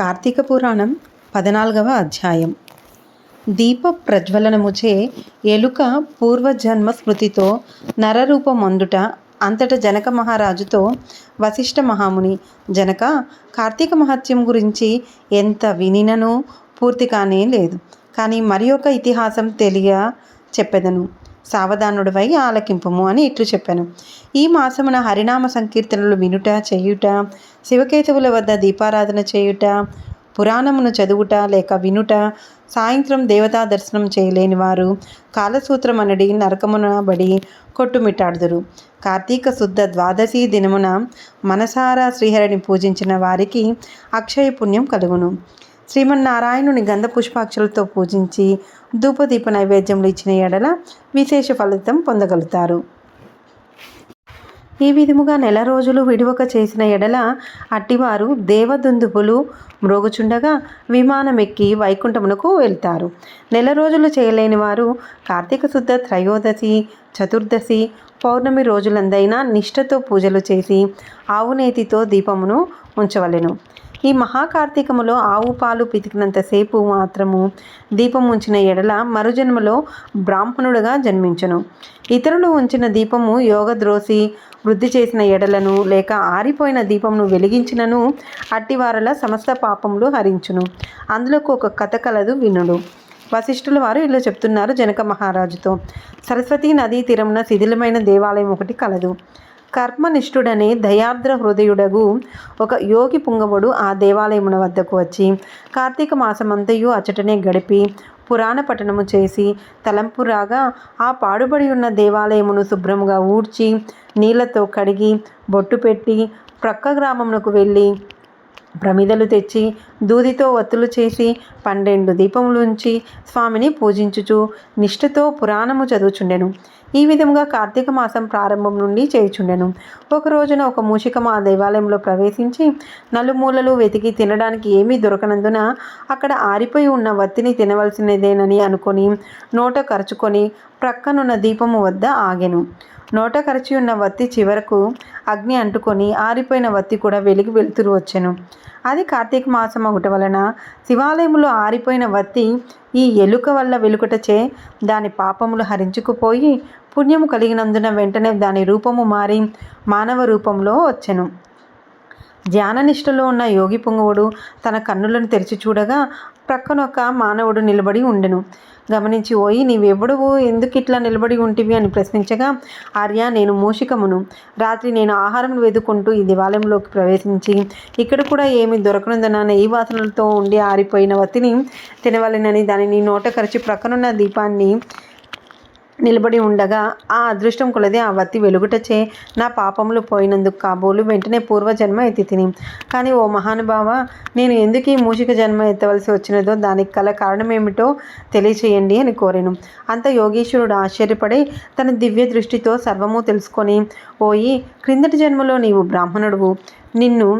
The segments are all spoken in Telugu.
కార్తీక పురాణం పద్నాలుగవ అధ్యాయం. దీప ప్రజ్వలనముచే ఎలుక పూర్వజన్మ స్మృతితో నరరూపమందుట అంతట జనక మహారాజుతో వశిష్ఠ మహాముని జనక కార్తీక మహత్యం గురించి ఎంత వినినను పూర్తి కానే లేదు. కానీ మరి ఒక ఇతిహాసం తెలియ చెప్పెదను. సావధానుడివై ఆలకింపము అని ఇట్లు చెప్పాను. ఈ మాసమున హరినామ సంకీర్తనలు వినుట చేయుట శివకేశవుల వద్ద దీపారాధన చేయుట పురాణమును చదువుట లేక వినుట సాయంత్రం దేవతా దర్శనం చేయలేని వారు కాలసూత్రం అనడి నరకమున బడి కొట్టుమిట్టాడుదురు. కార్తీక శుద్ధ ద్వాదశి దినమున మనసారా శ్రీహరిని పూజించిన వారికి అక్షయ పుణ్యం కలుగును. శ్రీమన్నారాయణుని గంధ పుష్పాక్షలతో పూజించి ధూపదీప నైవేద్యములు ఇచ్చిన ఎడల విశేష ఫలితం పొందగలుగుతారు. ఈ విధముగా నెల రోజులు విడివక చేసిన ఎడల అట్టివారు దేవదుందుపులు మ్రోగుచుండగా విమానం ఎక్కి వైకుంఠమునకు వెళ్తారు. నెల రోజులు చేయలేని వారు కార్తీక శుద్ధ త్రయోదశి చతుర్దశి పౌర్ణమి రోజులందైనా నిష్ఠతో పూజలు చేసి ఆవునేతితో దీపమును ఉంచవలెను. ఈ మహాకార్తీకములో ఆవు పాలు పితికినంతసేపు మాత్రము దీపం ఉంచిన ఎడల మరుజన్మలో బ్రాహ్మణుడుగా జన్మించను. ఇతరులు ఉంచిన దీపము యోగద్రోసి వృద్ధి చేసిన ఎడలను లేక ఆరిపోయిన దీపమును వెలిగించినను అట్టివారల సమస్త పాపములు హరించును. అందులోకి ఒక కథ కలదు వినుడు. వశిష్ఠుల వారు ఇలా చెప్తున్నారు జనక మహారాజుతో. సరస్వతీ నదీ తీరమున శిథిలమైన దేవాలయం ఒకటి కలదు. కర్మనిష్ఠుడనే దయార్ద్ర హృదయుడగు ఒక యోగి పుంగవుడు ఆ దేవాలయమున వద్దకు వచ్చి కార్తీక మాసమంతయు అచటనే గడిపి పురాణ పఠనము చేసి తలంపు రాగా ఆ పాడుబడి ఉన్న దేవాలయమును శుభ్రముగా ఊడ్చి నీళ్ళతో కడిగి బొట్టు పెట్టి ప్రక్క గ్రామమునకు వెళ్ళి ప్రమిదలు తెచ్చి దూదితో వత్తులు చేసి పన్నెండు దీపములుంచి స్వామిని పూజించుచు నిష్ఠతో పురాణము చదువుచుండెను. ఈ విధంగా కార్తీక మాసం ప్రారంభం నుండి చేయుచుండెను. ఒక రోజున ఒక మూషికం ఆ దేవాలయంలో ప్రవేశించి నలుమూలలు వెతికి తినడానికి ఏమీ దొరకనందున అక్కడ ఆరిపోయి ఉన్న వత్తిని తినవలసినదేనని అనుకొని నోట ఖర్చుకొని ప్రక్కనున్న దీపము వద్ద ఆగెను. నోట కరచి ఉన్న వత్తి చివరకు అగ్ని అంటుకొని ఆరిపోయిన వత్తి కూడా వెలిగి వెలుతురు వచ్చెను. అది కార్తీక మాసం ఒకటి వలన శివాలయంలో ఆరిపోయిన వత్తి ఈ ఎలుక వల్ల వెలుకటచే దాని పాపములు హరించుకుపోయి పుణ్యము కలిగినందున వెంటనే దాని రూపము మారి మానవ రూపంలో వచ్చెను. ధ్యాననిష్టలో ఉన్న యోగి పొంగవుడు తన కన్నులను తెరిచి చూడగా ప్రక్కనొక మానవుడు నిలబడి ఉండెను. గమనించి ఓయి నీవెవడువు? ఎందుకు ఇట్లా నిలబడి ఉంటివి అని ప్రశ్నించగా ఆర్య నేను మూషికమును. రాత్రి నేను ఆహారం వెదుకుంటూ ఈ దేవాలయంలోకి ప్రవేశించి ఇక్కడ కూడా ఏమి దొరకనుందన్న నెయ్యి వాసనలతో ఉండి ఆరిపోయిన వత్తిని తినవలెనని దానిని నోట కరిచి ప్రక్కనున్న దీపాన్ని నిలబడి ఉండగా ఆ అదృష్టం కొలది ఆ వత్తి వెలుగుటచే. నా పాపములు పోయినందుకు కాబోలు వెంటనే పూర్వజన్మ ఎత్తి తిని కానీ ఓ మహానుభావ నేను ఎందుకు ఈ మూషిక జన్మ ఎత్తవలసి వచ్చినదో దానికి కల కారణమేమిటో తెలియచేయండి అని కోరాను. అంత యోగేశ్వరుడు ఆశ్చర్యపడి తన దివ్య దృష్టితో సర్వము తెలుసుకొని పోయి క్రిందటి జన్మలో నీవు బ్రాహ్మణుడువు. నిన్ను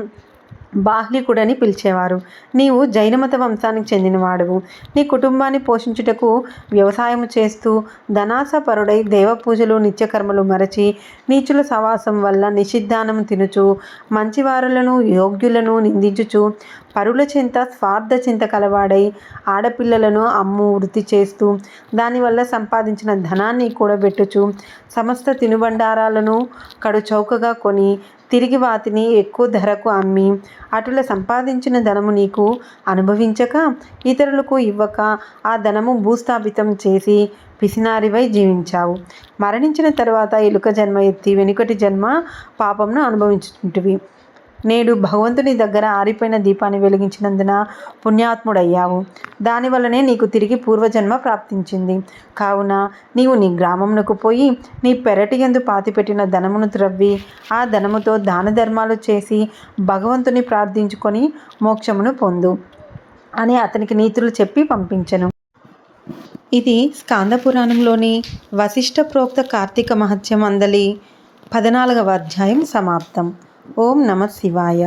బాహ్లికుడని పిలిచేవారు. నీవు జైనమత వంశానికి చెందినవాడువు. నీ కుటుంబాన్ని పోషించుటకు వ్యవసాయం చేస్తూ ధనాసపరుడై దేవపూజలు నిత్యకర్మలు మరచి నీచుల సవాసం వల్ల నిషిద్ధానం తినుచు మంచివారులను యోగ్యులను నిందించుచు పరుల చింత స్వార్థ చింత కలవాడై ఆడపిల్లలను అమ్ము వృత్తి చేస్తూ దానివల్ల సంపాదించిన ధనాన్ని కూడబెట్టుచు సమస్త తినుబండారాలను కడు చౌకగా కొని తిరిగి వాటిని ఎక్కువ ధరకు అమ్మి అటుల సంపాదించిన ధనము నీకు అనుభవించక ఇతరులకు ఇవ్వక ఆ ధనము భూస్థాపితం చేసి పిసినారివై జీవించావు. మరణించిన తర్వాత ఎలుక జన్మ ఎత్తి వెనుకటి జన్మ పాపంను అనుభవించుంటివి నేడు భగవంతుని దగ్గర ఆరిపోయిన దీపాన్ని వెలిగించినందున పుణ్యాత్ముడయ్యావు. దానివల్లనే నీకు తిరిగి పూర్వజన్మ ప్రాప్తించింది. కావున నీవు నీ గ్రామమునకు పోయి నీ పెరటి ఎందు పాతిపెట్టిన ధనమును త్రవ్వి ఆ ధనముతో దాన ధర్మాలు చేసి భగవంతుని ప్రార్థించుకొని మోక్షమును పొందు అని అతనికి నీతులు చెప్పి పంపించను. ఇది స్కాంద పురాణంలోని వశిష్ఠ ప్రోక్త కార్తీక మహత్యం అందలి పద్నాలుగవ అధ్యాయం సమాప్తం. ఓం నమ శివాయ.